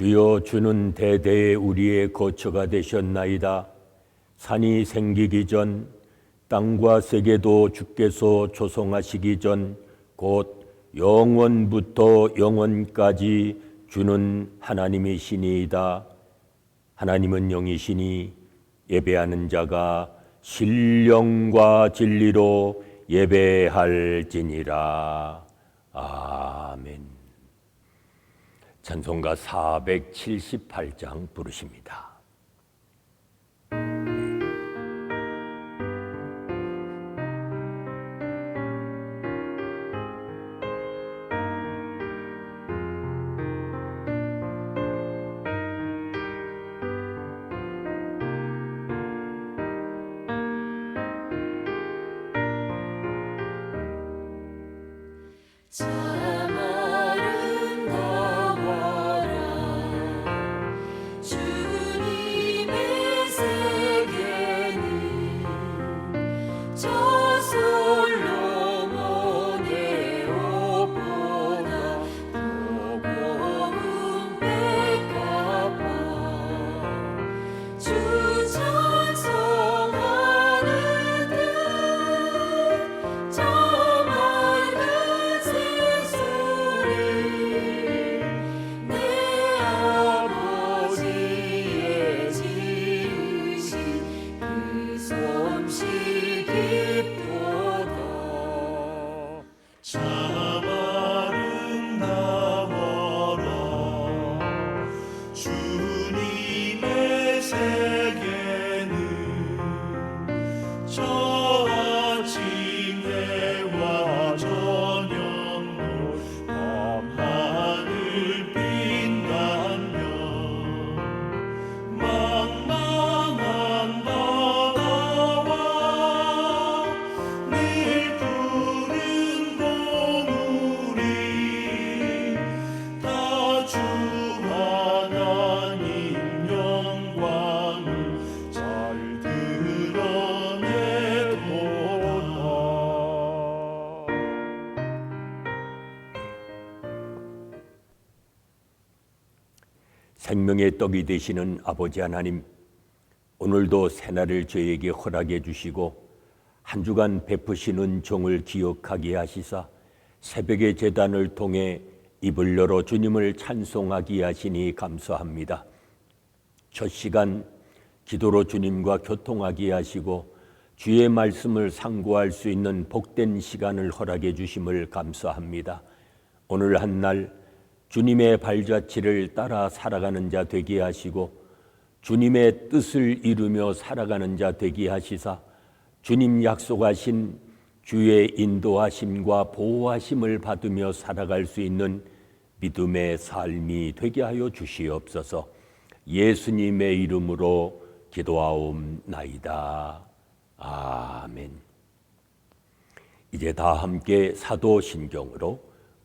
주여 주는 대대의 우리의 거처가 되셨나이다. 산이 생기기 전 땅과 세계도 주께서 조성하시기 전 곧 영원부터 영원까지 주는 하나님이시니이다. 하나님은 영이시니 예배하는 자가 신령과 진리로 예배할지니라. 아멘. 찬송가 478장 부르십니다. 생명의 떡이 되시는 아버지 하나님, 오늘도 새날을 저에게 허락해 주시고 한 주간 베푸시는 종을 기억하게 하시사 새벽의 재단을 통해 입을 열어 주님을 찬송하게 하시니 감사합니다. 첫 시간 기도로 주님과 교통하게 하시고 주의 말씀을 상고할 수 있는 복된 시간을 허락해 주심을 감사합니다. 오늘 한 날 주님의 발자취를 따라 살아가는 자 되게 하시고 주님의 뜻을 이루며 살아가는 자 되게 하시사 주님 약속하신 주의 인도하심과 보호하심을 받으며 살아갈 수 있는 믿음의 삶이 되게 하여 주시옵소서. 예수님의 이름으로 기도하옵나이다. 아멘. 이제 다 함께 사도신경으로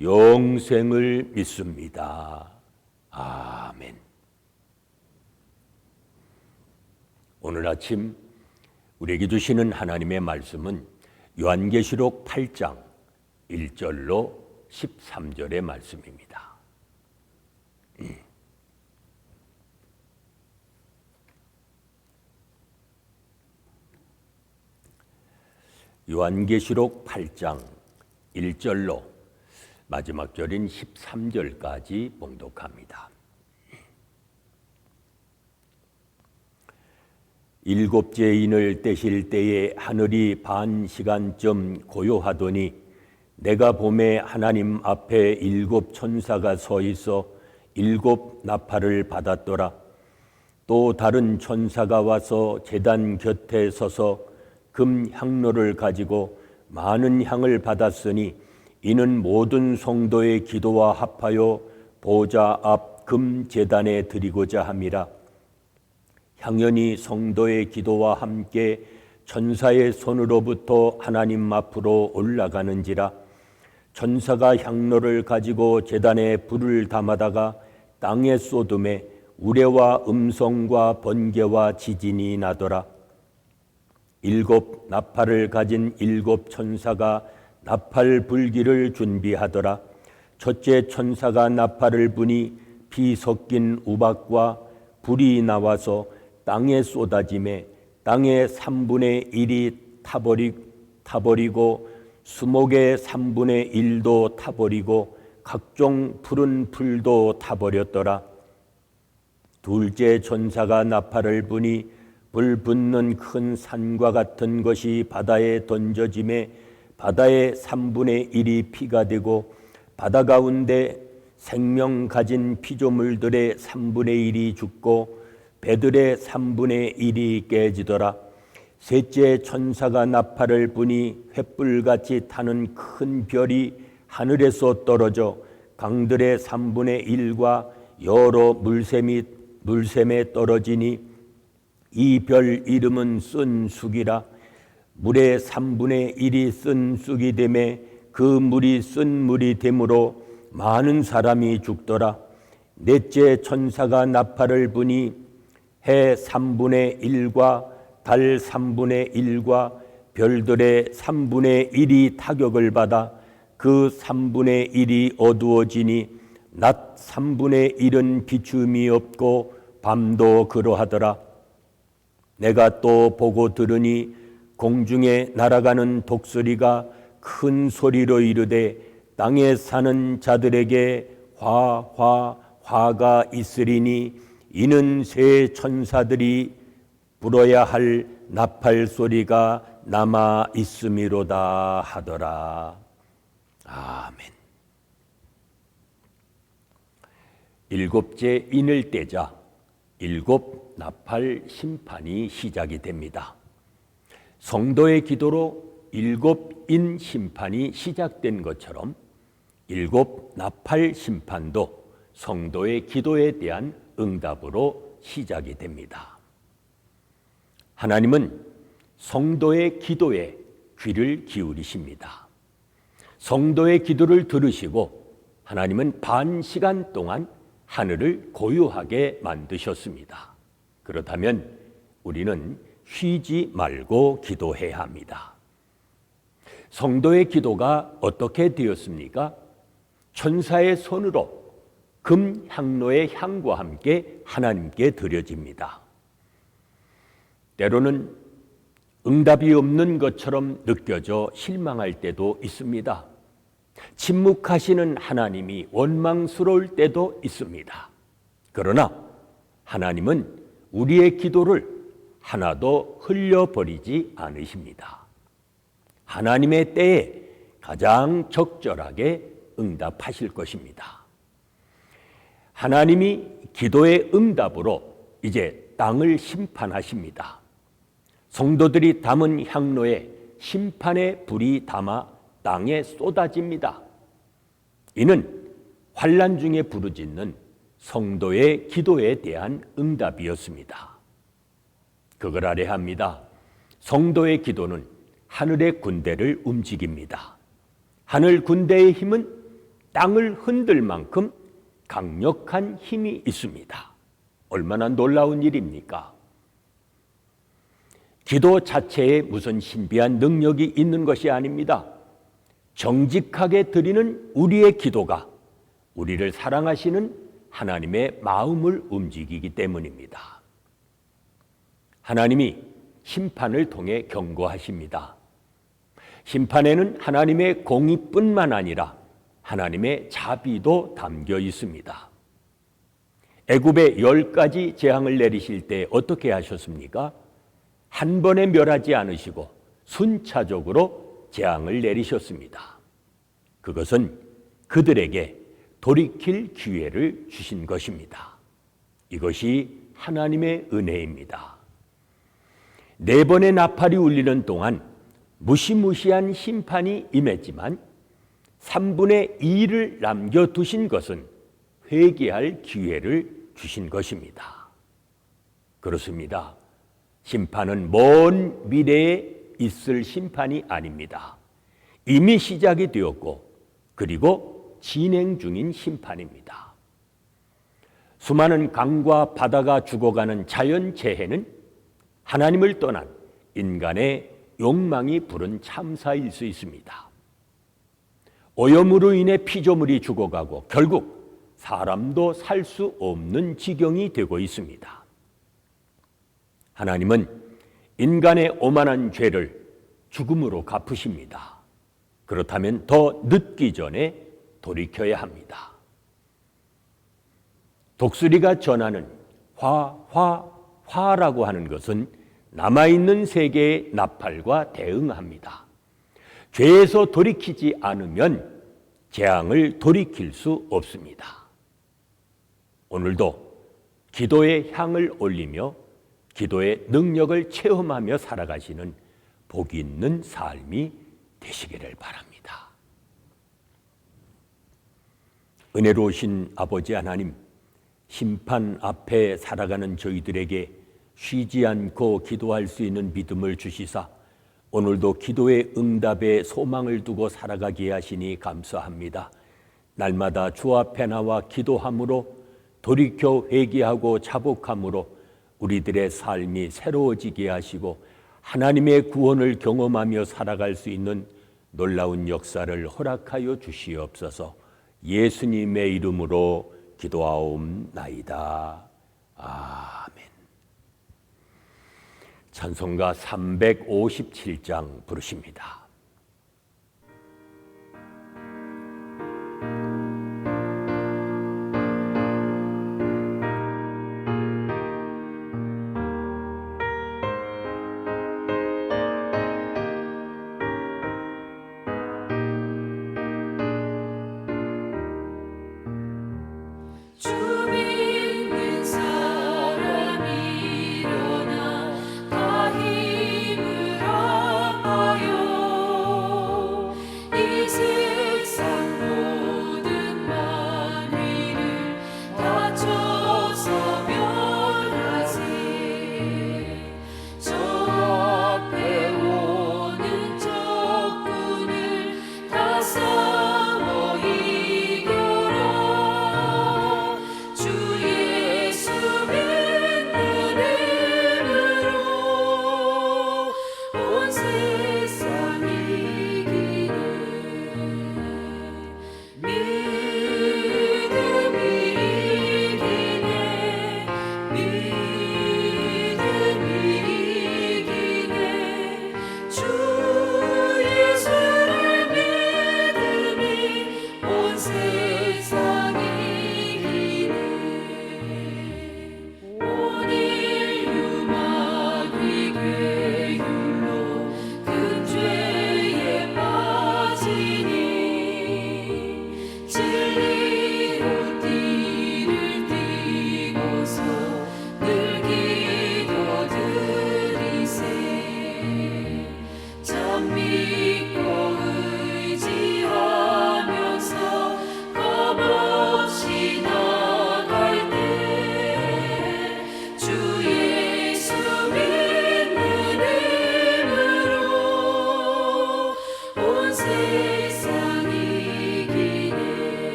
영생을 믿습니다. 아멘. 오늘 아침 우리에게 주시는 하나님의 말씀은 요한계시록 8장 1절로 13절의 말씀입니다. 요한계시록 8장 1절로 마지막 절인 13절까지 봉독합니다. 일곱째 인을 떼실 때에 하늘이 반 시간쯤 고요하더니 내가 봄에 하나님 앞에 일곱 천사가 서 있어 일곱 나팔을 받았더라. 또 다른 천사가 와서 제단 곁에 서서 금 향로를 가지고 많은 향을 받았으니 이는 모든 성도의 기도와 합하여 보좌 앞 금 제단에 드리고자 함이라. 향연이 성도의 기도와 함께 천사의 손으로부터 하나님 앞으로 올라가는지라 천사가 향로를 가지고 제단에 불을 담아다가 땅에 쏟음에 우레와 음성과 번개와 지진이 나더라 일곱 나팔을 가진 일곱 천사가 나팔 불기를 준비하더라 첫째 천사가 나팔을 부니 피 섞인 우박과 불이 나와서 땅에 쏟아짐에 땅의 3분의 1이 타버리, 타버리고 수목의 3분의 1도 타버리고 각종 푸른 풀도 타버렸더라. 둘째 천사가 나팔을 부니 불 붙는 큰 산과 같은 것이 바다에 던져짐에 바다의 3분의 1이 피가 되고 바다 가운데 생명 가진 피조물들의 3분의 1이 죽고 배들의 3분의 1이 깨지더라. 셋째 천사가 나팔을 부니 횃불같이 타는 큰 별이 하늘에서 떨어져 강들의 3분의 1과 여러 물샘이 물샘에 떨어지니 이 별 이름은 쓴쑥이라 물의 3분의 1이 쓴 쑥이 되매 그 물이 쓴 물이 되므로 많은 사람이 죽더라. 넷째 천사가 나팔을 부니 해 3분의 1과 달 3분의 1과 별들의 3분의 1이 타격을 받아 그 3분의 1이 어두워지니 낮 3분의 1은 비춤이 없고 밤도 그러하더라. 내가 또 보고 들으니 공중에 날아가는 독수리가 큰 소리로 이르되 땅에 사는 자들에게 화, 화, 화가 있으리니 이는 새 천사들이 불어야 할 나팔 소리가 남아 있음이로다 하더라. 아멘. 일곱째 인을 떼자 일곱 나팔 심판이 시작이 됩니다. 성도의 기도로 일곱 인 심판이 시작된 것처럼 일곱 나팔 심판도 성도의 기도에 대한 응답으로 시작이 됩니다. 하나님은 성도의 기도에 귀를 기울이십니다. 성도의 기도를 들으시고 하나님은 반 시간 동안 하늘을 고요하게 만드셨습니다. 그렇다면 우리는 쉬지 말고 기도해야 합니다. 성도의 기도가 어떻게 되었습니까? 천사의 손으로 금 향로의 향과 함께 하나님께 드려집니다. 때로는 응답이 없는 것처럼 느껴져 실망할 때도 있습니다. 침묵하시는 하나님이 원망스러울 때도 있습니다. 그러나 하나님은 우리의 기도를 하나도 흘려버리지 않으십니다. 하나님의 때에 가장 적절하게 응답하실 것입니다. 하나님이 기도의 응답으로 이제 땅을 심판하십니다. 성도들이 담은 향로에 심판의 불이 담아 땅에 쏟아집니다. 이는 환란 중에 부르짖는 성도의 기도에 대한 응답이었습니다. 그걸 알아야 합니다. 성도의 기도는 하늘의 군대를 움직입니다. 하늘 군대의 힘은 땅을 흔들 만큼 강력한 힘이 있습니다. 얼마나 놀라운 일입니까? 기도 자체에 무슨 신비한 능력이 있는 것이 아닙니다. 정직하게 드리는 우리의 기도가 우리를 사랑하시는 하나님의 마음을 움직이기 때문입니다. 하나님이 심판을 통해 경고하십니다. 심판에는 하나님의 공의뿐만 아니라 하나님의 자비도 담겨 있습니다. 애굽에 열 가지 재앙을 내리실 때 어떻게 하셨습니까? 한 번에 멸하지 않으시고 순차적으로 재앙을 내리셨습니다. 그것은 그들에게 돌이킬 기회를 주신 것입니다. 이것이 하나님의 은혜입니다. 네 번의 나팔이 울리는 동안 무시무시한 심판이 임했지만 3분의 2를 남겨두신 것은 회개할 기회를 주신 것입니다. 그렇습니다. 심판은 먼 미래에 있을 심판이 아닙니다. 이미 시작이 되었고, 그리고 진행 중인 심판입니다. 수많은 강과 바다가 죽어가는 자연재해는 하나님을 떠난 인간의 욕망이 부른 참사일 수 있습니다. 오염으로 인해 피조물이 죽어가고 결국 사람도 살 수 없는 지경이 되고 있습니다. 하나님은 인간의 오만한 죄를 죽음으로 갚으십니다. 그렇다면 더 늦기 전에 돌이켜야 합니다. 독수리가 전하는 화, 화, 화라고 하는 것은 남아있는 세계의 나팔과 대응합니다. 죄에서 돌이키지 않으면 재앙을 돌이킬 수 없습니다. 오늘도 기도의 향을 올리며 기도의 능력을 체험하며 살아가시는 복 있는 삶이 되시기를 바랍니다. 은혜로우신 아버지 하나님, 심판 앞에 살아가는 저희들에게 쉬지 않고 기도할 수 있는 믿음을 주시사 오늘도 기도의 응답에 소망을 두고 살아가게 하시니 감사합니다. 날마다 주 앞에 나와 기도함으로 돌이켜 회개하고 자복함으로 우리들의 삶이 새로워지게 하시고 하나님의 구원을 경험하며 살아갈 수 있는 놀라운 역사를 허락하여 주시옵소서. 예수님의 이름으로 기도하옵나이다. 아멘. 찬송가 357장 부르십니다.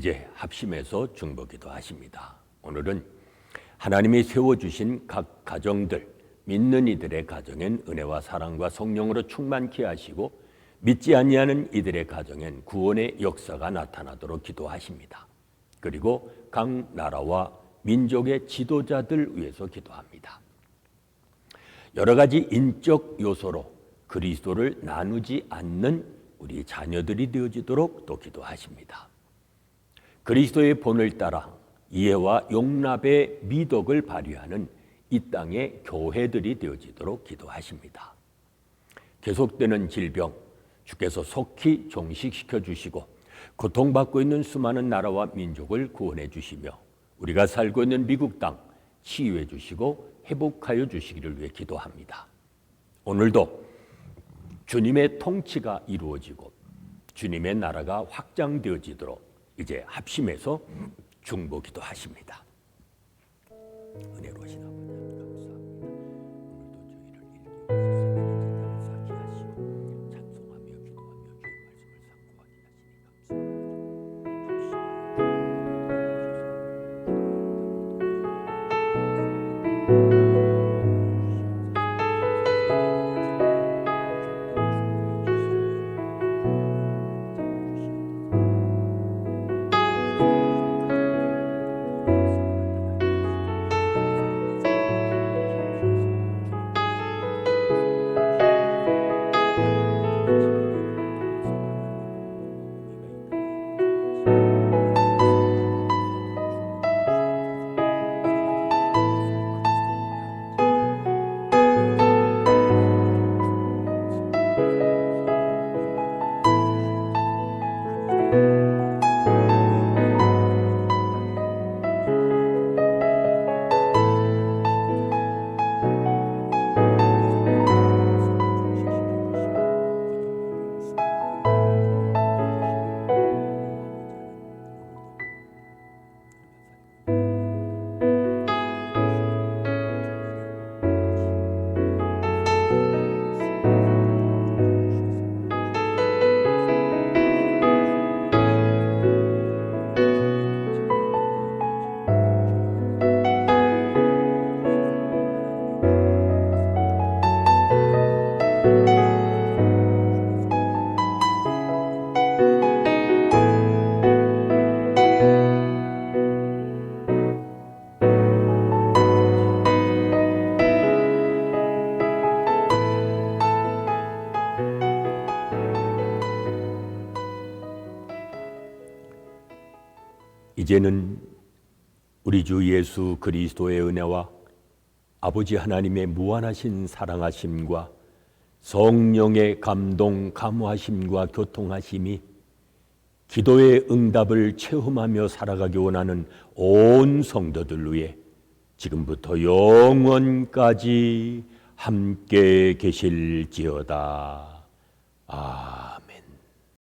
이제 합심해서 중보기도 하십니다. 오늘은 하나님이 세워주신 각 가정들, 믿는 이들의 가정엔 은혜와 사랑과 성령으로 충만케 하시고 믿지 아니하는 이들의 가정엔 구원의 역사가 나타나도록 기도하십니다. 그리고 각 나라와 민족의 지도자들 위해서 기도합니다. 여러 가지 인적 요소로 그리스도를 나누지 않는 우리 자녀들이 되어지도록 또 기도하십니다. 그리스도의 본을 따라 이해와 용납의 미덕을 발휘하는 이 땅의 교회들이 되어지도록 기도하십니다. 계속되는 질병, 주께서 속히 종식시켜 주시고 고통받고 있는 수많은 나라와 민족을 구원해 주시며 우리가 살고 있는 미국 땅 치유해 주시고 회복하여 주시기를 위해 기도합니다. 오늘도 주님의 통치가 이루어지고 주님의 나라가 확장되어지도록 이제 합심해서 중보기도 하십니다. 은혜로우신 아버지 이제는 우리 주 예수 그리스도의 은혜와 아버지 하나님의 무한하신 사랑하심과 성령의 감동 감화심과 교통하심이 기도의 응답을 체험하며 살아가기 원하는 온 성도들 위해 지금부터 영원까지 함께 계실지어다. 아.